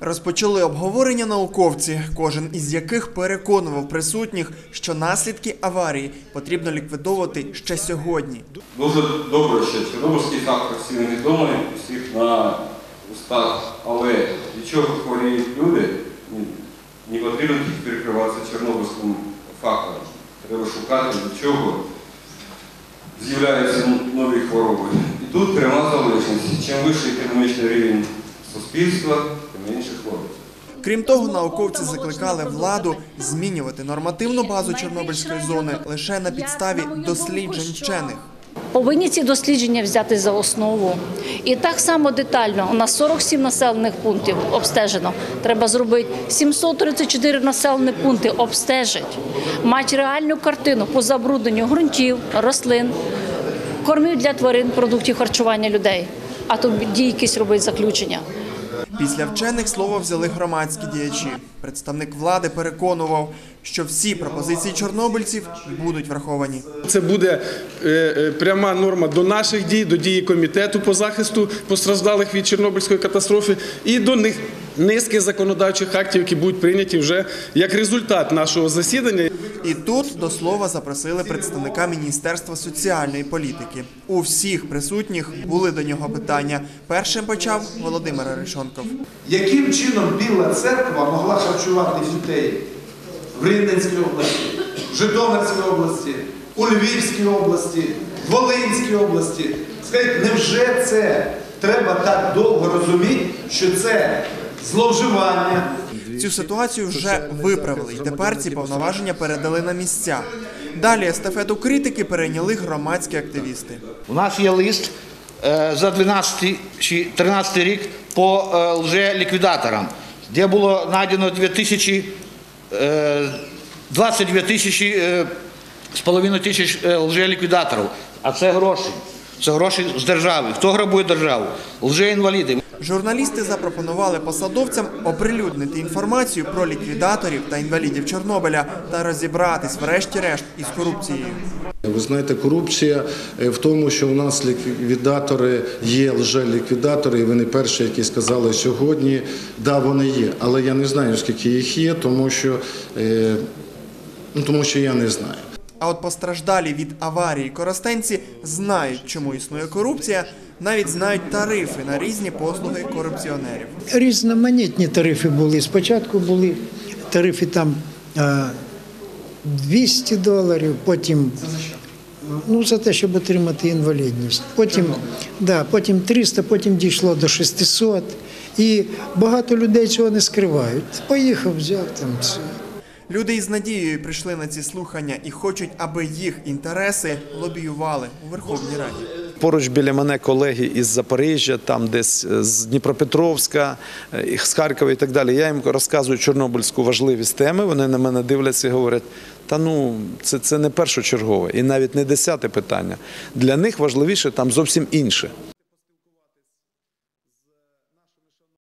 Розпочали обговорення науковці, кожен із яких переконував присутніх, що наслідки аварії потрібно ліквідовувати ще сьогодні. Дуже добре, що Чорнобильський фактор всім відомий, всіх на устах, але від чого хворіють люди, не потрібно перекриватися Чорнобильським фактором. Треба шукати, від чого з'являються нові хвороби. І тут пряма залежність. Чим вищий економічний рівень суспільства, тим менше хвороб. Крім того, науковці закликали владу змінювати нормативну базу Чорнобильської зони лише на підставі досліджень вчених. Повинні ці дослідження взяти за основу. І так само детально. У нас 47 населених пунктів обстежено. Треба зробити 734 населені пункти обстежить. Мати реальну картину по забрудненню ґрунтів, рослин, кормів для тварин, продуктів харчування людей. А тоді якісь робить заключення. Після вчених слово взяли громадські діячі. Представник влади переконував, що всі пропозиції чорнобильців будуть враховані. Це буде е, е, пряма норма до наших дій, до дії комітету по захисту постраждалих від Чорнобильської катастрофи і до них низки законодавчих актів, які будуть прийняті вже як результат нашого засідання. І тут до слова запросили представника Міністерства соціальної політики. У всіх присутніх були до нього питання. Першим почав Володимир Арешонков. Яким чином Біла церква могла харчувати дітей в Рівненській області, в Житомирській області, у Львівській області, в Волинській області? Скажіть, невже це треба так довго розуміти, що це зловживання? Цю ситуацію вже виправили, і тепер ці повноваження передали на місця. Далі естафету критики перейняли громадські активісти. У нас є лист е, за 12 чи 13 рік по е, лжеліквідаторам, де було знайдено 2000, е, 22 тисячі е, з половиною тисяч е, лжеліквідаторів. А це гроші. Це гроші з держави. Хто грабує державу? Лжеінваліди. Журналісти запропонували посадовцям оприлюднити інформацію про ліквідаторів та інвалідів Чорнобиля та розібратись, врешті-решт, із корупцією. Ви знаєте, корупція е, в тому, що у нас ліквідатори є лже-ліквідатори, і вони перші, які сказали сьогодні, да, вони є. Але я не знаю, скільки їх є, тому що, е, ну, тому що я не знаю. А от постраждалі від аварії коростенці знають, чому існує корупція, навіть знають тарифи на різні послуги корупціонерів. Різноманітні тарифи були. Спочатку були тарифи там е, 200 доларів, потім ну, за те, щоб отримати інвалідність. Потім, да, потім 300, потім дійшло до 600. І багато людей цього не скривають. Поїхав, взяв там. Люди із надією прийшли на ці слухання і хочуть, аби їх інтереси лобіювали у Верховній Раді. Поруч біля мене колеги із Запоріжжя, там десь е, з Дніпропетровська, е, з Харкова і так далі. Я їм розказую чорнобильську важливість теми. Вони на мене дивляться і говорять: та ну це, це не першочергове і навіть не десяте питання. Для них важливіше там зовсім інше.